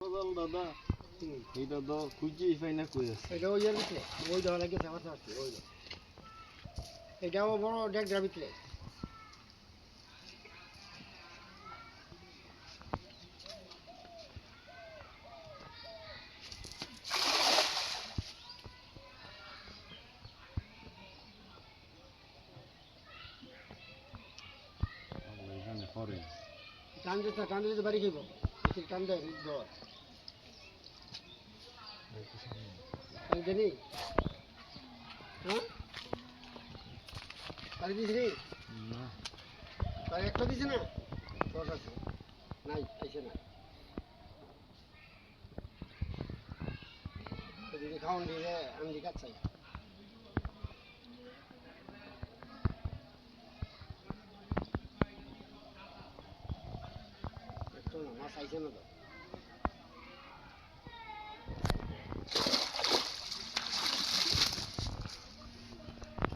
দাদা এটা তো খুঁজেই পাই না কই আছে এটা ওই ভিতরে ওই দেওয়া লাগে আমার সাথে ওই এটাও বড় ডেকটার ভিতরে টান দিতে টান দিতে বাড়ি একটু টান দেয় পানি দেনি হ্যাঁ পানি দিস নি। না পানি একটা দিছে না? দশ আছে। নাই আইসে না যদি খাওয়ান দিলে আমি দিকে চাই একটু মাছ আইসে না তো।